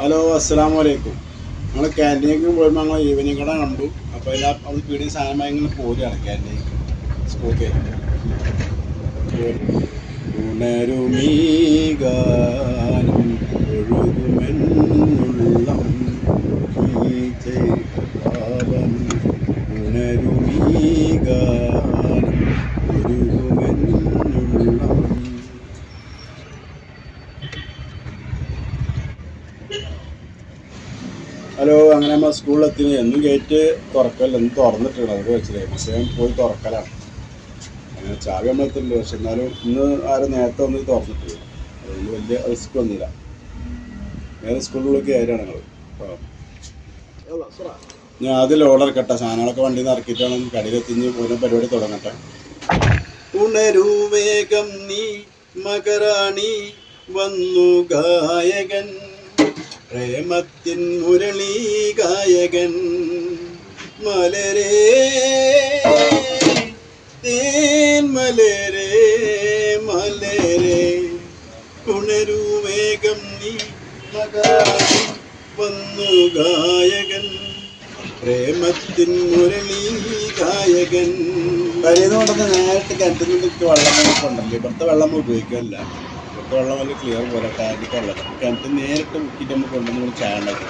Hello അസ്സാം വലൈക്കും ഞങ്ങൾ ക്യാന്റീനിലേക്ക് പോയപ്പോൾ ഞങ്ങൾ ഈവനിങ് കട കണ്ടു. അപ്പോൾ എല്ലാ അത് പീടിയ സാധനമായി ഇങ്ങനെ പോരുകയാണ് ക്യാന്റീനിലേക്ക് സ്കൂൾക്ക് ഉണരുമീ ഗാനം ഒഴുകുമെന്നുള്ളം ഹലോ അങ്ങനെ നമ്മൾ സ്കൂളിലെത്തിന് എന്നും ഗേറ്റ് തുറക്കല്ല എന്നും തുറന്നിട്ടുണ്ട് അത് വെച്ചില്ലേ? പക്ഷേ പോയി തുറക്കലാണ്. അങ്ങനെ ചാവി നമ്മൾ എത്തുന്നുണ്ട് പക്ഷെ എന്നാലും ഇന്ന് ആരും നേരത്തെ ഒന്നും തുറന്നിട്ടില്ല. അതുകൊണ്ട് വലിയ റിസ്ക് ഒന്നുമില്ല. വേറെ സ്കൂളിലേക്ക് കയറിയാണ് ഞങ്ങൾ ഞാൻ ആദ്യം ഓർഡർ കെട്ടെ സാധനങ്ങളൊക്കെ വണ്ടിയിൽ നിന്ന് ഇറക്കിയിട്ടാണ് കടയിലെത്തിഞ്ഞ് ഓരോ പരിപാടി തുടങ്ങട്ടെ. ഉണരൂ വേഗം നീ മകരാണി വന്നു ഗായകൻ. പ്രേമത്തിൻ മുരളി ഗായകൻ മലരേ തേൻ മലരേ മലരേ. ഉണരൂ വേഗം നീ വന്നു ഗായകൻ. പ്രേമത്തിൻ മുരളി ഗായകൻ. കരയുന്ന നേരിട്ട് വെള്ളം കൊണ്ടല്ലേ ഇവിടുത്തെ വെള്ളം ഉപയോഗിക്കാനില്ല വെള്ളം വലിയ ക്ലിയർ പോലെ ടാങ്കിൽ വെള്ളം കിണറ്റിൽ നേരിട്ട് മുക്കിയിട്ട് നമുക്ക് കൊണ്ടുവന്ന് നമ്മൾ ചായ ഉണ്ടാക്കി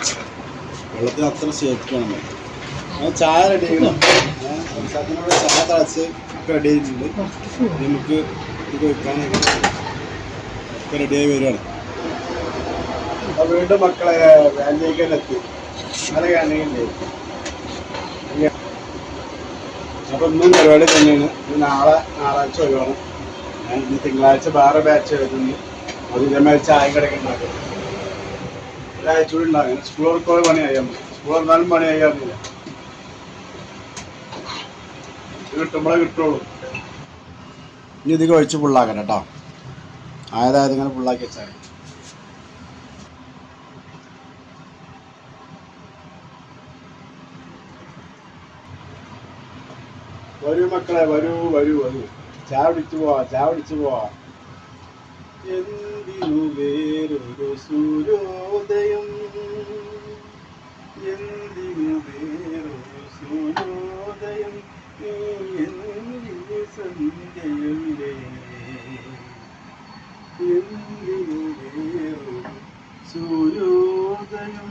വെള്ളത്തിന് അത്ര സേഫ്റ്റി ആണ്. ആ ചായ റെഡി ചെയ്യണം അതിനോട് ചായ തളച്ച് റെഡി ആയിട്ടുണ്ട്. ഇനി നമുക്ക് ഇത് വെക്കാനൊക്കെ ഒക്കെ റെഡിയായി വരികയാണ്. അപ്പോൾ വീണ്ടും മക്കളെ വാലിലേക്ക് അങ്ങനെ എത്തി കാണില്ലേ അപ്പൊ ഇന്നും പരിപാടി തന്നെയാണ്. നാളെ ഞായറാഴ്ച ഒഴിവാണ്. ഞാൻ ഇന്ന് തിങ്കളാഴ്ച വേറെ ബാച്ച് വരുന്നു അത് ഇതേമാതിരി ചായ കടയൊക്കെ ഉണ്ടാക്കും. ഒരാഴ്ച ഉണ്ടാകും സ്കൂൾ പണി പണിയായാൽ മതി സ്കൂൾ വന്നാലും പണി മതി പറ്റില്ല കിട്ടുമ്പോഴേ കിട്ടുള്ളൂ. ഇനി ഇത് കഴിച്ച് ഫുള്ളാക്കണം കേട്ടോ. ആയതായത് ഇങ്ങനെ ഫുള്ളാക്കി വെച്ചാൽ. വരൂ മക്കളെ വരൂ വരൂ വരൂ. ചായ പിടിച്ചു പോവാ ചായ പിടിച്ചു പോവാ. എന്തിനു വേറൊരു സൂര്യോദയം? എന്തിനു വേറൊരു സൂര്യോദയം? നീ എന്നിൽ സന്ധ്യയിലേ എന്തിനു വേറൊരു സൂര്യോദയം?